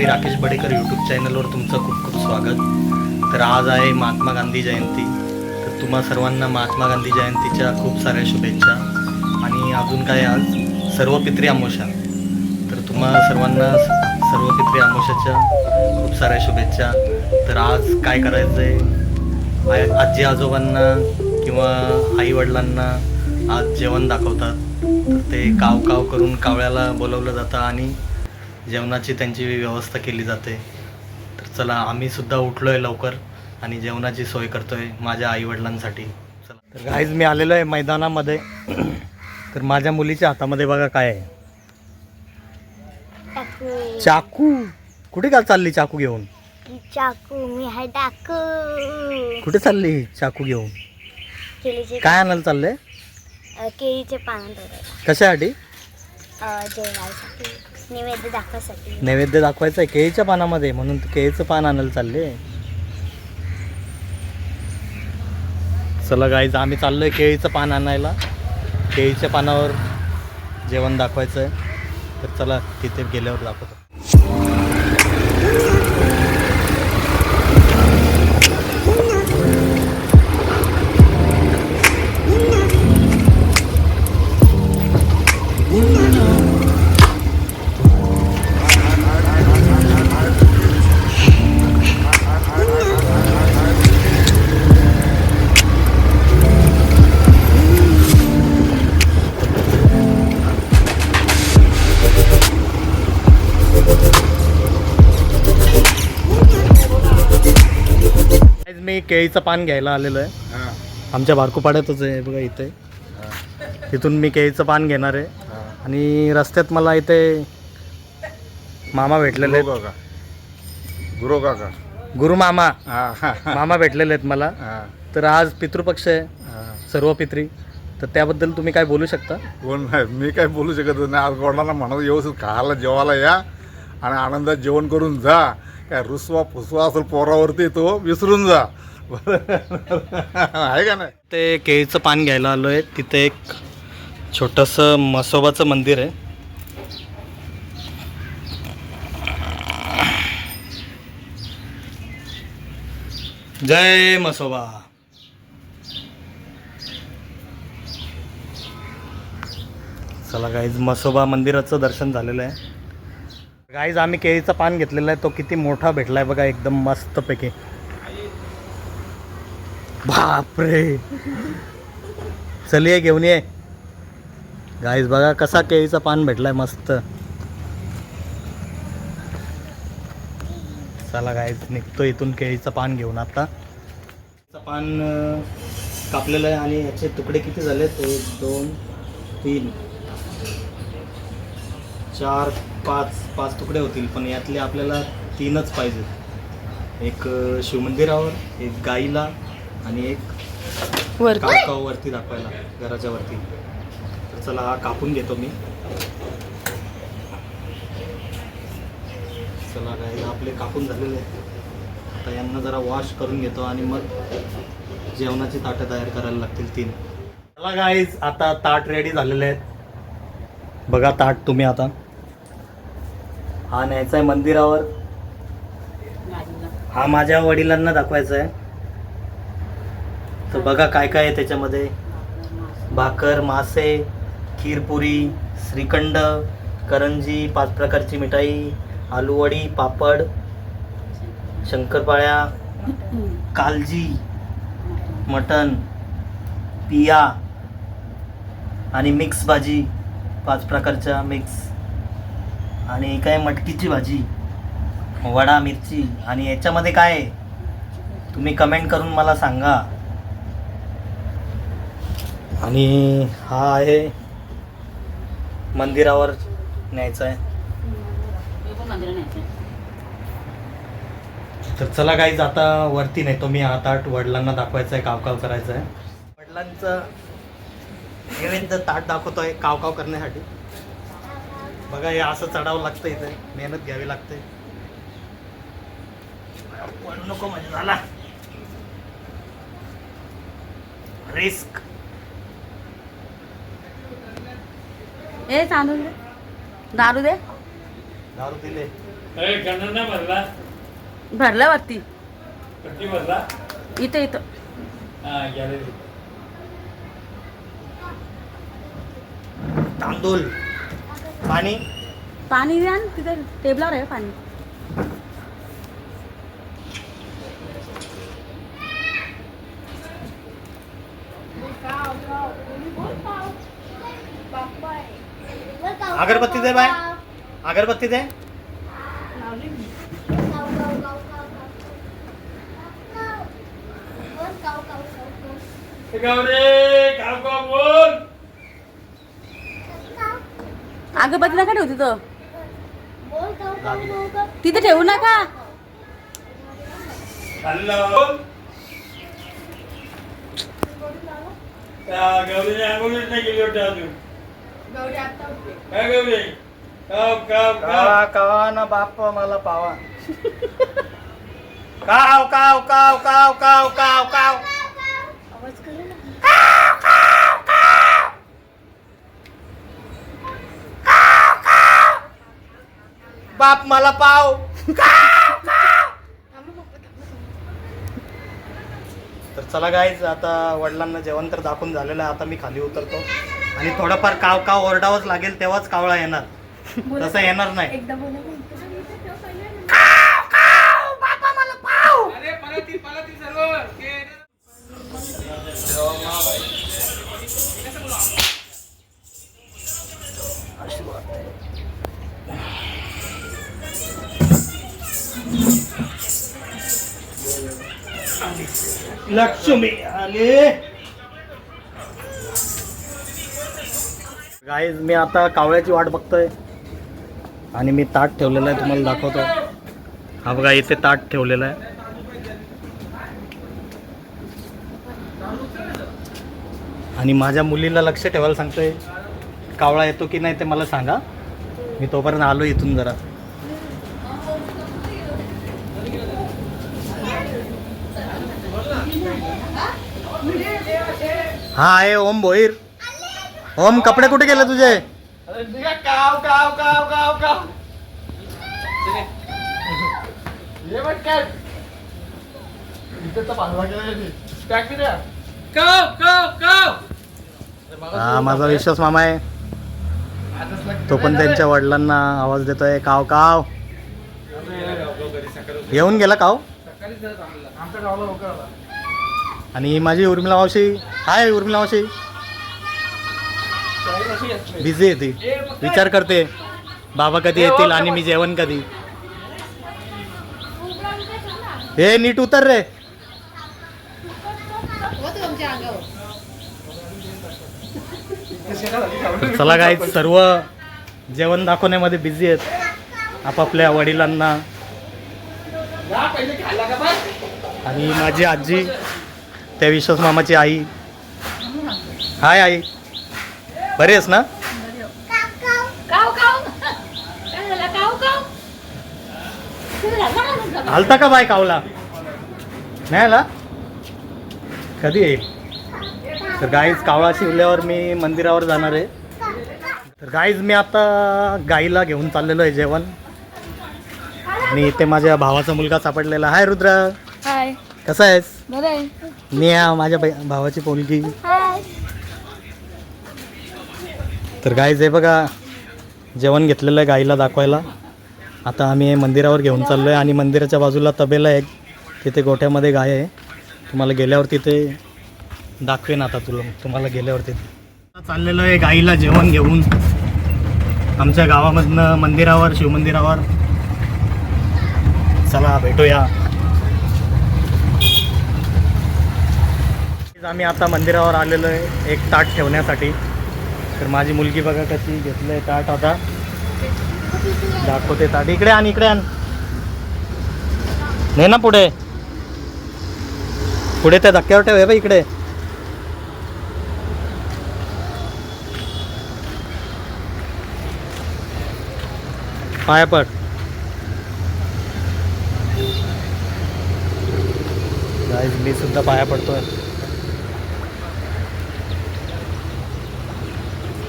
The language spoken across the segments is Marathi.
मी राकेश बडेकर यूट्यूब चॅनलवर तुमचं खूप खूप स्वागत. तर आज आहे महात्मा गांधी जयंती. तर तुम्हा सर्वांना महात्मा गांधी जयंतीच्या खूप साऱ्या शुभेच्छा. आणि अजून काय आज? सर्व पित्री आमोशा. तर तुम्हा सर्वांना सर्व पित्री आमोशाच्या खूप साऱ्या शुभेच्छा. तर आज काय करायचं आहे आय आजी आजोबांना किंवा आईवडिलांना आज जेवण दाखवतात. तर ते काव काव करून कावळ्याला बोलवलं जातं आणि जेवणाची त्यांची व्यवस्था केली जाते. तर चला आम्ही सुद्धा उठलो आहे लवकर आणि जेवणाची सोय करतोय माझ्या आईवडिलांसाठी. चला. तर गाईज मी आलेलो आहे मैदानामध्ये. तर माझ्या मुलीच्या हातामध्ये बघा काय आहे. चाकू. कुठे का चालली चाकू घेऊन? चाकू मी हाय टाकू कुठे चालली चाकू घेऊन? काय आणायला चाललंय केळीचे पानं कशासाठी? जेवणासाठी. नैवेद्य दाखवासाठी नैवेद्य दाखवायचं आहे केळीच्या पानामध्ये म्हणून केळीचं पान आणायला चालले? चला गाईज आम्ही चाललोय केळीचं पान आणायला. केळीच्या पानावर जेवण दाखवायचं आहे तर चला तिथे गेल्यावर दाखवतो. केळीचं पान घ्यायला आलेलो आहे. आमच्या बारकोपाड्यातच आहे बघा इथे. तिथून मी केळीचं पान घेणार आहे. आणि रस्त्यात मला इथे मामा भेटलेले आहेत. काका गुरु काका गुरु मामा. हा. हा मामा भेटलेले आहेत मला. हा. तर आज पितृपक्ष आहे. हा. सर्व पित्री तर त्याबद्दल तुम्ही काय बोलू शकता? कोण नाही मी काय बोलू शकत नाही. आज कोणाला म्हणत व्यवस्थित खायला जेवायला या. आणि आनंदात जेवण करून जा. काय रुसवा फुसवा असेल पोरावरती तो विसरून जा. आहे का नाही? ते केळीचं पान घ्यायला आलो आहे तिथे एक छोटंसं मसोबाचं मंदिर आहे. जय मसोबा चला गाईज मसोबा मंदिराचं दर्शन झालेलं आहे. गाईज आम्ही केळीचं पान घेतलेलं आहे. तो किती मोठा भेटलाय बघा एकदम मस्तपैकी. बापरे. चल ये घेऊन ये. गाईस बघा कसा केळीचा पान भेटलाय मस्त. चला गाईज निघतो इथून केळीचं पान घेऊन आता. केळीचं पान कापलेलं आहे आणि याचे तुकडे किती झालेत? एक दोन तीन. चार पाच पाच तुकडे होतील पण यातले आपल्याला तीनच पाहिजेत. एक शिवमंदिरावर एक गाईला आणि एक काकाव वरती दाखवायला घराच्या वरती. तर चला हा कापून घेतो मी. चला काय आपले कापून झालेले आहेत. आता यांना जरा वॉश करून घेतो आणि मग जेवणाची ताटं तयार करायला लागतील तीन. चला गाईज आता ताट रेडी झालेले आहेत. बघा ताट तुम्ही आता. हा न्यायचा आहे मंदिरावर. हा माझ्या वडिलांना दाखवायचा आहे तर बघा काय काय आहे त्याच्यामध्ये. भाकर मासे खीरपुरी श्रीखंड करंजी पाच प्रकारची मिठाई आलूवडी पापड शंकरपाळ्या कालजी मटन पिया आणि मिक्स भाजी पाच प्रकारच्या मिक्स. आणि काय मटकीची भाजी वडा मिरची. आणि याच्यामध्ये काय आहे? तुम्ही कमेंट करून मला सांगा. आणि हा आहे मंदिरावर न्यायचा आहे. तर चला काहीच आता वरती नेतो मी हात आठ वडिलांना दाखवायचं आहे काव काव करायचं आहे. वडिलांचं नैवेद्य ताट दाखवतोय काव काव करण्यासाठी. बघा हे असं चढावं लागतं इथे. मेहनत घ्यावी लागते. नको म्हणजे झाला. रिस्क ए तांदूळ दे. दारू दे. दारू दिले भरला. भरला वरती. भरला? इथं इथं. तांदूळ. पाणी? पाणी द्या ना तिथे टेबलावर आहे पाणी. अगरबत्ती दे बाय अगरबत्ती दे। अगरबत्ती नका ठेवू तिथं. तिथे ठेवू नका. गौरीने आंघोळीच नाही केली वाटतं अजून. काय गौरी? काव काव काव कावा कावा ना बाप मला पावा. काव काव काव काव काव काव काव. बाप मला पाव. तर चला गाईज आता वडिलांना जेवण तर दाखवून झालेलं आहे. आता मी खाली उतरतो. आणि थोडंफार काव काव ओरडावंच लागेल तेव्हाच कावळा येणार. तसं येणार नाही. लक्ष्मी आले गाईज मी आता कावळ्याची वाट बघतोय. आणि मी ताट ठेवलेलं आहे तुम्हाला दाखवतो. हा बघा इथे ताट ठेवलेलं आहे. आणि माझ्या मुलीला लक्ष ठेवायला सांगतोय कावळा येतो की नाही ते मला सांगा. मी तोपर्यंत आलो इथून जरा. हा आहे ओम भोईर. ओम कपडे कुठे गेले तुझे? काव काव काव काव काव. हा माझा विश्वास मामा आहे. तो पण त्यांच्या वडिलांना आवाज देतोय. काव काव. येऊन गेला काव? आणि ही माझी उर्मिला मावशी. हाय उर्मिला मावशी. बिझी आहे ती. विचार करते बाबा कधी येतील आणि मी जेवण कधी. हे नीट उतर रे. चला काय सर्व जेवण दाखवण्यामध्ये बिझी आहेत. आपापल्या वडिलांना. आणि माझी आजी त्या विश्वास मामाची आई. हाय आई. बरी आहेस ना? आलता का बाय कावला? नाही आला? कधी येईल तर गाईज कावळा शिवल्यावर मी मंदिरावर जाणार आहे. तर गाईज मी आता गाईला घेऊन चाललेलो आहे जेवण. आणि इथे माझ्या भावाचा मुलगा सापडलेला. हाय रुद्र. हाय. कसा आहेस? बरं आहे. मी आहे माझ्या बै- भावाची पोलगी तर गायचं आहे बघा जेवण घेतलेलं आहे गाईला दाखवायला. आता आम्ही मंदिरावर घेऊन चाललो आहे आणि मंदिराच्या बाजूला तबेला आहे तिथे गोठ्यामध्ये गाय आहे. तुम्हाला गेल्यावर तिथे दाखवेन आता तुला. तुम्हाला गेल्यावर तिथे. आता चाललेलो आहे गाईला जेवण घेऊन. आमच्या गावामधनं मंदिरावर शिवमंदिरावर. चला भेटूया. आम्ही आता मंदिरावर आलेलो आहे. एक ताट ठेवण्यासाठी. तर माझी मुलगी बघा कशी घेतलं आहे ताट आता. दाखवते ताट. इकडे आण इकडे आण. नाही ना पुढे. पुढे त्या धक्क्यावर ठेव हे इकडे. पाया पड. मी सुद्धा पाया पडतोय.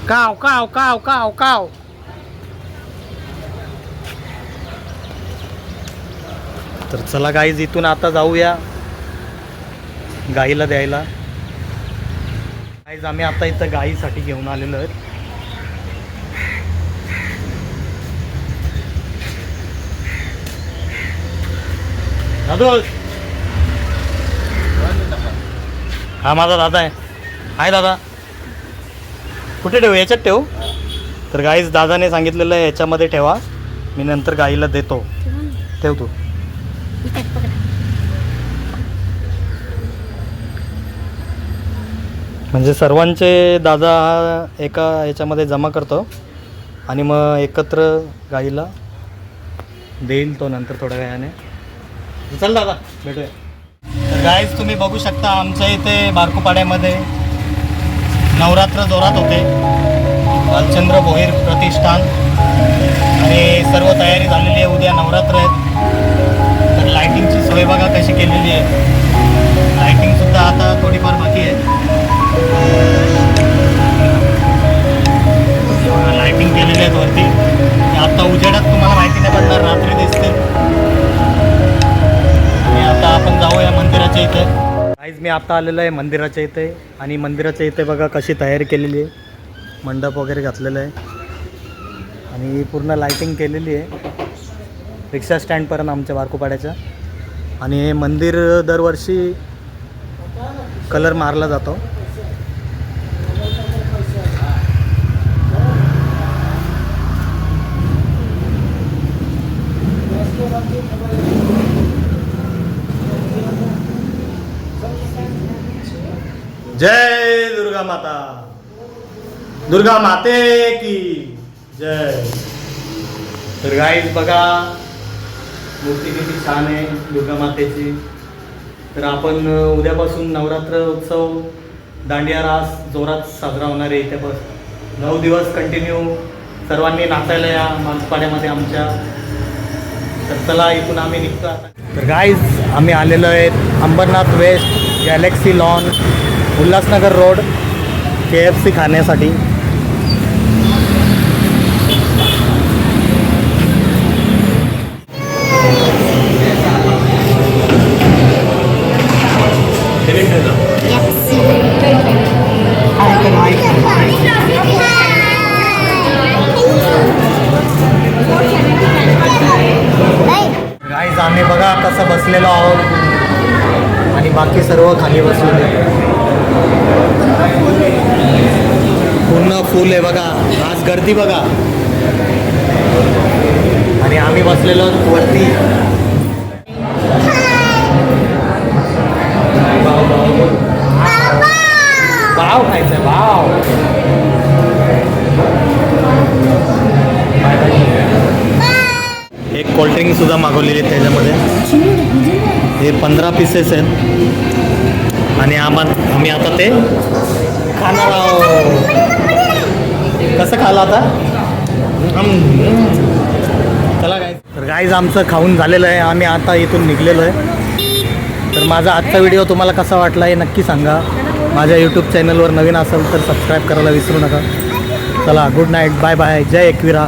काव काव काव काव काव तर चला गाईज इथून आता जाऊया. गाईला द्यायला. गाईज आम्ही आता इथं गाईसाठी घेऊन आलेलो आहेत. दादू. हा माझा दादा आहे. आहे दादा. कुठे ठेवू? याच्यात ठेवू? तर गाईज दादाने सांगितलेलं आहे याच्यामध्ये ठेवा. मी नंतर गाईला देतो. ठेव तू. म्हणजे सर्वांचे दादा हा एका याच्यामध्ये जमा करतो. आणि मग एकत्र गाईला देईल तो नंतर थोड्या वेळाने. चल दादा भेटूया. तर गाईज तुम्ही बघू शकता आमच्या इथे बारकुपाड्यामध्ये नवरात्र जोरात होते. भालचंद्र भोईर प्रतिष्ठान. आणि सर्व तयारी झालेली आहे. उद्या नवरात्र आहेत तर लायटिंगची सोय बघा कशी केलेली आहे. लायटिंगसुद्धा आता थोडीफार बाकी आहे. लायटिंग केलेली आहेत वरती. आता उजेडात तुम्हाला माहिती नाही पडणार. रात्री दिसते मी आता आलेलो आहे मंदिराच्या इथे आणि मंदिराच्या इथे बघा कशी तयारी केलेली आहे. मंडप वगैरे घातलेलं आहे. आणि पूर्ण लायटिंग केलेली आहे. रिक्षा स्टँडपर्यंत आमच्या बारकोपाड्याच्या. आणि हे मंदिर दरवर्षी कलर मारला जातो. जय दुर्गा माता। दुर्गा माते की जय। तर गाईज बघा मूर्ती किती छान आहे दुर्गा मातेची. तर आपण उद्यापासून नवरात्र उत्सव दांडिया रास जोरात साजरा होणार आहे इथेपासून नऊ दिवस कंटिन्यू सर्वांनी नाचायला या मानसपाड्यामध्ये आमच्या. तर चला इथून आम्ही निघतो तर गाईज आम्ही आलेलो आहेत Ambernath west Galaxy lawn. Ulhasnagar road K F C खाण्यासाठी आम्ही बघा कसं बसलेलो आहोत. आणि बाकी सर्व खाली बसलेले पूर्ण फुल आहे बघा. आज गर्दी बघा. आणि आम्ही बसलेलो वरती. भाव खायचं भाव एक कोल्ड्रिंक सुद्धा मागवलेली आहे त्याच्यामध्ये. हे पंधरा पीसेस आहेत. आणि आम्हा आम्ही आता ते खाणार आहोत. कसं खाला आता. चला काय तर गाईज आमचं खाऊन झालेलं आहे. आम्ही आता इथून निघलेलो आहे. तर माझा आजचा व्हिडिओ तुम्हाला कसा वाटला हे नक्की सांगा. माझ्या यूट्यूब चॅनलवर नवीन असेल तर सबस्क्राईब करायला विसरू नका. चला गुड नाईट बाय बाय जय एकविरा.